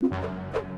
you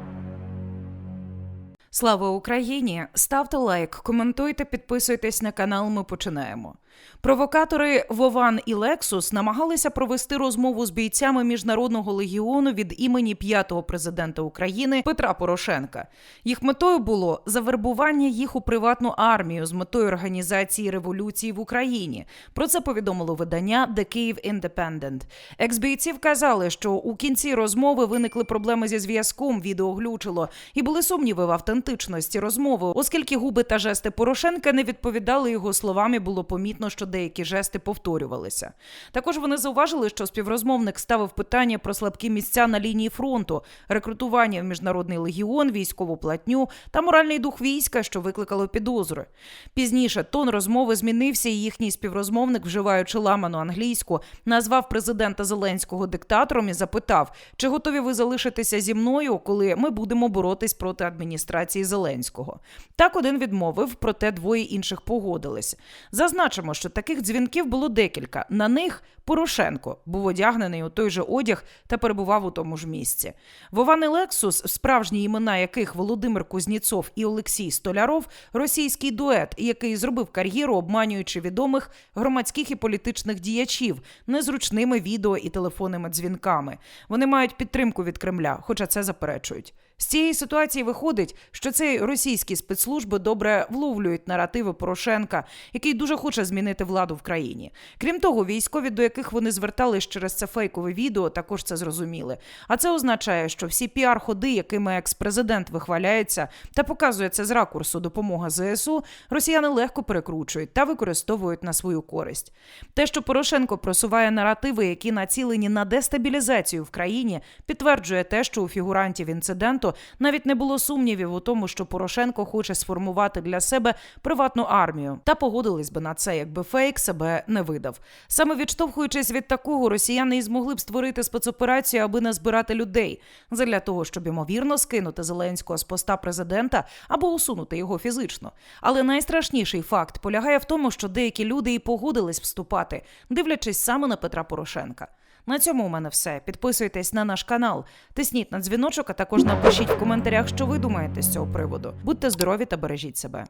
Слава Україні! Ставте лайк, коментуйте, підписуйтесь на канал. Ми починаємо. Провокатори Вован і Лексус намагалися провести розмову з бійцями міжнародного легіону від імені п'ятого президента України Петра Порошенка. Їх метою було завербування їх у приватну армію з метою організації революції в Україні. Про це повідомило видання The Kyiv Independent. Екс-бійці вказали, що у кінці розмови виникли проблеми зі зв'язком, відео глючило, і були сумніви в автентичності розмови, оскільки губи та жести Порошенка не відповідали його словам, і було помітно, що деякі жести повторювалися. Також вони зауважили, що співрозмовник ставив питання про слабкі місця на лінії фронту, рекрутування в міжнародний легіон, військову платню та моральний дух війська, що викликало підозри. Пізніше тон розмови змінився, і їхній співрозмовник, вживаючи ламану англійську, назвав президента Зеленського диктатором і запитав, чи готові ви залишитися зі мною, коли ми будемо боротись проти адміністрації Зеленського. Так один відмовив, проте двоє інших погодились. Зазначимо, що таких дзвінків було декілька. На них Порошенко був одягнений у той же одяг та перебував у тому ж місці. Вован і Лексус, справжні імена яких Володимир Кузніцов і Олексій Столяров, російський дует, який зробив кар'єру, обманюючи відомих громадських і політичних діячів незручними відео і телефонними дзвінками. Вони мають підтримку від Кремля, хоча це заперечують. З цієї ситуації виходить, що цей російські спецслужби добре вловлюють наративи Порошенка, який дуже хоче змінити владу в країні. Крім того, військові, до яких вони звертались через це фейкове відео, також це зрозуміли. А це означає, що всі піар-ходи, якими екс-президент вихваляється та показує це з ракурсу допомога ЗСУ, росіяни легко перекручують та використовують на свою користь. Те, що Порошенко просуває наративи, які націлені на дестабілізацію в країні, підтверджує те, що у фігурантів інциденту навіть не було сумнівів у тому, що Порошенко хоче сформувати для себе приватну армію, та погодились би на це, якби фейк себе не видав. Саме відштовхуючись від такого, росіяни і змогли б створити спецоперацію, аби назбирати людей задля того, щоб ймовірно скинути Зеленського з поста президента або усунути його фізично. Але найстрашніший факт полягає в тому, що деякі люди і погодились вступати, дивлячись саме на Петра Порошенка. На цьому у мене все. Підписуйтесь на наш канал, тисніть на дзвіночок, а також напишіть в коментарях, що ви думаєте з цього приводу. Будьте здорові та бережіть себе.